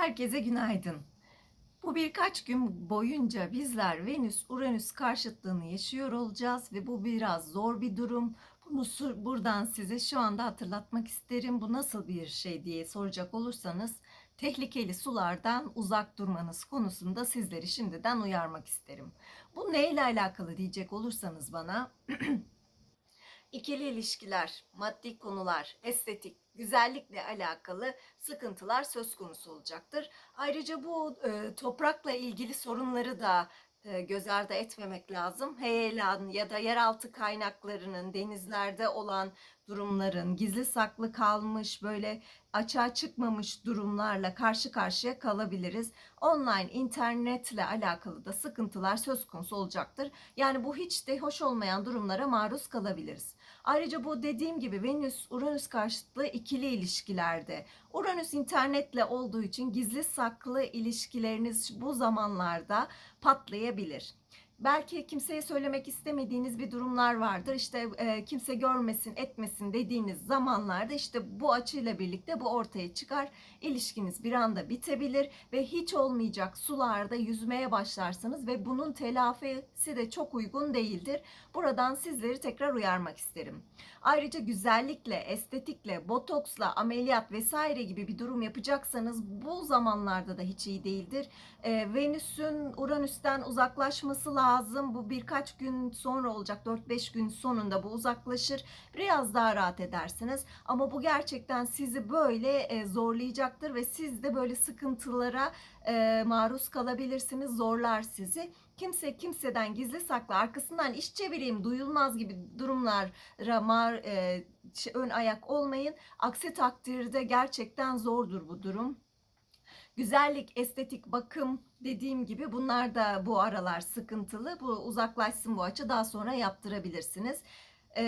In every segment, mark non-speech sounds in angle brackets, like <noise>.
Herkese günaydın. Bu birkaç gün boyunca bizler Venüs-Uranüs karşıtlığını yaşıyor olacağız ve bu biraz zor bir durum. Bunu buradan size şu anda hatırlatmak isterim. Bu nasıl bir şey diye soracak olursanız tehlikeli sulardan uzak durmanız konusunda sizleri şimdiden uyarmak isterim. Bu neyle alakalı diyecek olursanız bana <clears throat> İkili ilişkiler, maddi konular, estetik, güzellikle alakalı sıkıntılar söz konusu olacaktır. Ayrıca bu e, toprakla ilgili sorunları da e, göz ardı etmemek lazım. Heyelan ya da yeraltı kaynaklarının denizlerde olan durumların gizli saklı kalmış böyle açığa çıkmamış durumlarla karşı karşıya kalabiliriz. Online internetle alakalı da sıkıntılar söz konusu olacaktır. Yani bu hiç de hoş olmayan durumlara maruz kalabiliriz. Ayrıca bu dediğim gibi Venüs Uranüs karşıtlığı ikili ilişkilerde. Uranüs internetle olduğu için gizli saklı ilişkileriniz bu zamanlarda patlayabilir. Belki kimseye söylemek istemediğiniz bir durumlar vardır. İşte e, kimse görmesin, etmesin dediğiniz zamanlarda işte bu açıyla birlikte bu ortaya çıkar. İlişkiniz bir anda bitebilir ve hiç olmayacak sularda yüzmeye başlarsınız ve bunun telafisi de çok uygun değildir. Buradan sizleri tekrar uyarmak isterim. Ayrıca güzellikle, estetikle, botoksla, ameliyat vesaire gibi bir durum yapacaksanız bu zamanlarda da hiç iyi değildir. Ee, Venüs'ün Uranüs'ten uzaklaşması lazım. Bu birkaç gün sonra olacak. 4-5 gün sonunda bu uzaklaşır. Biraz daha rahat edersiniz. Ama bu gerçekten sizi böyle e, zorlayacaktır ve siz de böyle sıkıntılara e, maruz kalabilirsiniz. Zorlar sizi. Kimse kimseden gizli saklı arkasından iş çevireyim duyulmaz gibi durumlara mar, e, ön ayak olmayın. Aksi takdirde gerçekten zordur bu durum. Güzellik, estetik, bakım dediğim gibi bunlar da bu aralar sıkıntılı. Bu uzaklaşsın bu açı daha sonra yaptırabilirsiniz. Ee,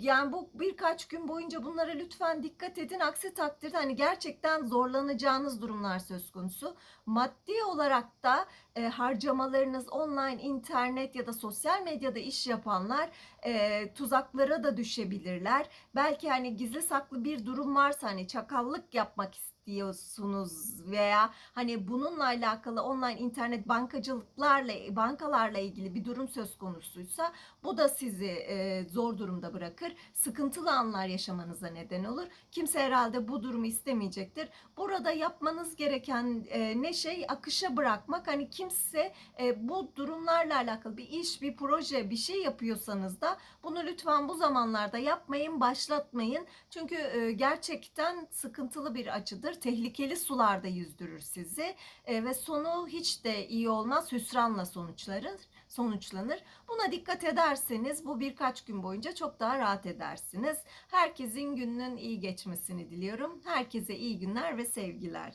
yani bu birkaç gün boyunca bunlara lütfen dikkat edin. Aksi takdirde hani gerçekten zorlanacağınız durumlar söz konusu. Maddi olarak da e, harcamalarınız online, internet ya da sosyal medyada iş yapanlar e, tuzaklara da düşebilirler. Belki hani gizli saklı bir durum varsa hani çakallık yapmak istiyorsunuz veya hani bununla alakalı online internet bankacılıklarla bankalarla ilgili bir durum söz konusuysa bu da sizi e, zor durumda bırakır. Sıkıntılı anlar yaşamanıza neden olur. Kimse herhalde bu durumu istemeyecektir. Burada yapmanız gereken e, ne şey akışa bırakmak. Hani kimse e, bu durumlarla alakalı bir iş, bir proje, bir şey yapıyorsanız da bunu lütfen bu zamanlarda yapmayın, başlatmayın. Çünkü e, gerçekten sıkıntılı bir açıdır. Tehlikeli sularda yüzdürür sizi e, ve sonu hiç de iyi olmaz. Hüsranla sonuçlanır. sonuçlanır. Buna dikkat ederseniz bu birkaç gün boyunca çok daha rahat edersiniz. Herkesin gününün iyi geçmesini diliyorum. Herkese iyi günler ve sevgiler.